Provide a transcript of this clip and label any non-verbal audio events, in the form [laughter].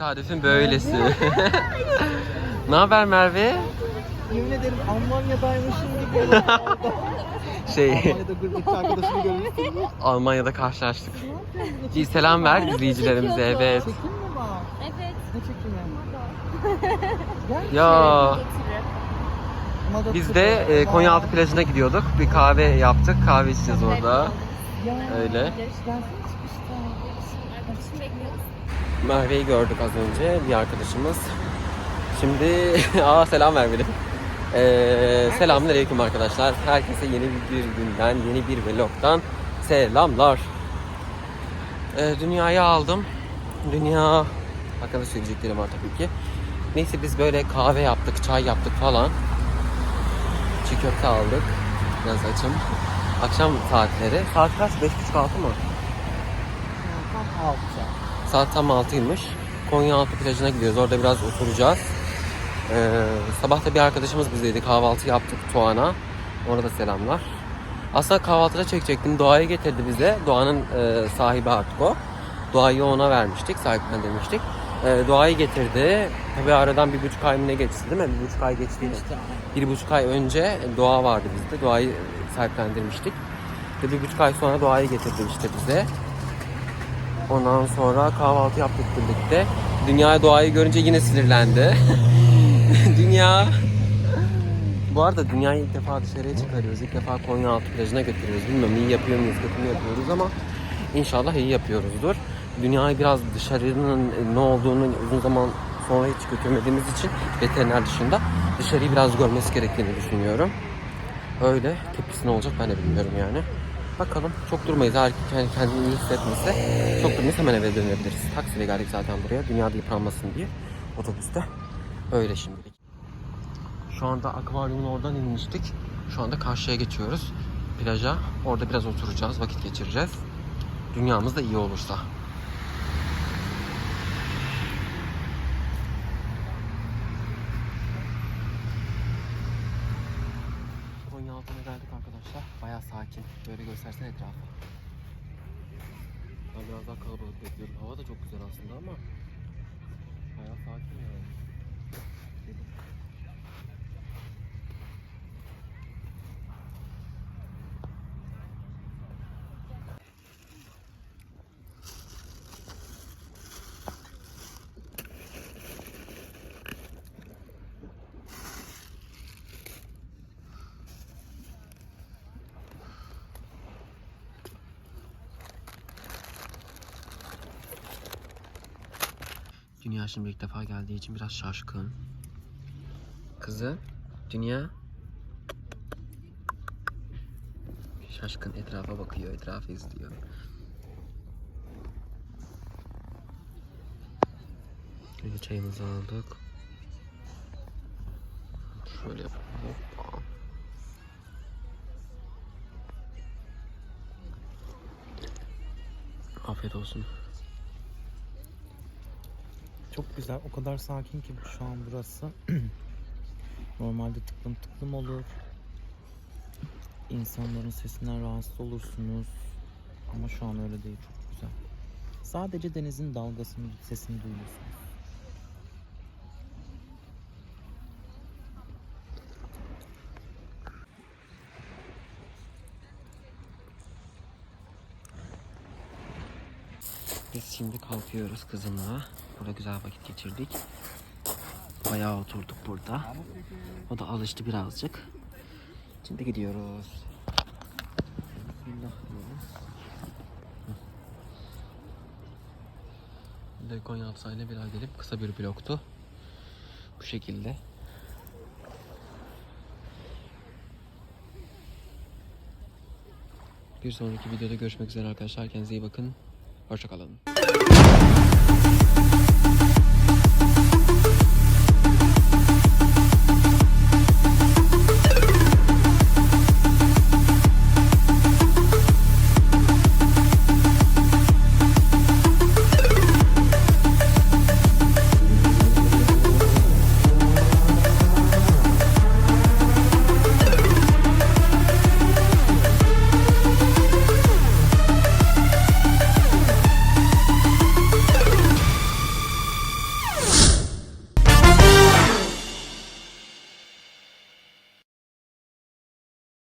Tesadüfün böylesi. [laughs] ne haber Merve? Yemin ederim Almanya'daymışım gibi. [laughs] Şey, Almanya'da gurbetçi arkadaşını görmüşsün. Almanya'da karşılaştık. Bir selam ver izleyicilerimize evet. Çekim mi var? Evet. Ne çekimi? [laughs] Gerçi. Ya biz de e, Konyaaltı plajına gidiyorduk. Bir kahve yaptık. Kahve içeceğiz orada. Ya, Öyle. Bekliyoruz. Merve'yi gördük az önce bir arkadaşımız. Şimdi [laughs] aa selam vermedim. Ee, selamünaleyküm arkadaşlar. Herkese yeni bir günden, yeni bir vlogdan selamlar. Ee, dünyayı aldım. Dünya hakkında söyleyeceklerim var tabii ki. Neyse biz böyle kahve yaptık, çay yaptık falan. Çiğ köfte aldık. Biraz açım. Akşam saatleri. Saat kaç? 5.30 6 mı? Tam altı. Saat tam 6'ymış. Konyaaltı plajına gidiyoruz. Orada biraz oturacağız. Ee, sabah da bir arkadaşımız bizdeydi. Kahvaltı yaptık Tuana. Ona da selamlar. Aslında kahvaltıda çekecektim. Doğayı getirdi bize. Doğanın e, sahibi artık o. Doğayı ona vermiştik. Sahiplendirmiştik. E, doğayı getirdi. Tabii aradan bir buçuk ay mı ne geçti değil mi? Bir buçuk ay geçti. İşte. Bir buçuk ay önce doğa vardı bizde. Doğayı sahiplendirmiştik. Ve bir buçuk ay sonra doğayı getirdi işte bize. Ondan sonra kahvaltı yaptık birlikte. Dünya doğayı görünce yine sinirlendi. [laughs] Dünya. Bu arada dünyayı ilk defa dışarıya çıkarıyoruz. İlk defa Konyaaltı plajına götürüyoruz. Bilmiyorum iyi yapıyor muyuz, kötü mü yapıyoruz ama inşallah iyi yapıyoruzdur. Dünyayı biraz dışarının ne olduğunu uzun zaman sonra hiç götürmediğimiz için veteriner dışında dışarıyı biraz görmesi gerektiğini düşünüyorum. Öyle. Tepkisi ne olacak ben de bilmiyorum yani. Bakalım. Çok durmayız. Eğer kendi kendini iyi hissetmese çok durmayız hemen eve dönebiliriz. Taksiyle geldik zaten buraya. Dünyada yıpranmasın diye. Otobüste. Öyle şimdilik. Şu anda akvaryumun oradan inmiştik. Şu anda karşıya geçiyoruz. Plaja. Orada biraz oturacağız. Vakit geçireceğiz. Dünyamız da iyi olursa. Konyaaltı'na geldik arkadaşlar. Bayağı sakin. Böyle göstersen etrafı. Ben biraz daha kalabalık bekliyorum. Hava da çok güzel aslında ama bayağı sakin yani. Dünya şimdi ilk defa geldiği için biraz şaşkın. Kızı, Dünya. Şaşkın etrafa bakıyor, etrafı izliyor. Şöyle çayımızı aldık. Şöyle yapalım. Hoppa. Afiyet olsun. Çok güzel. O kadar sakin ki şu an burası. [clears throat] Normalde tıklım tıklım olur. İnsanların sesinden rahatsız olursunuz. Ama şu an öyle değil. Çok güzel. Sadece denizin dalgasının sesini duyuyorsunuz. Biz şimdi kalkıyoruz kızımla. Burada güzel vakit geçirdik. Bayağı oturduk burada. O da alıştı birazcık. Şimdi gidiyoruz. Bismillah diyoruz. Hı. Bir de Konyaaltı sahiline bir daha gelip kısa bir bloktu. Bu şekilde. Bir sonraki videoda görüşmek üzere arkadaşlar. Kendinize iyi bakın. Hoşçakalın.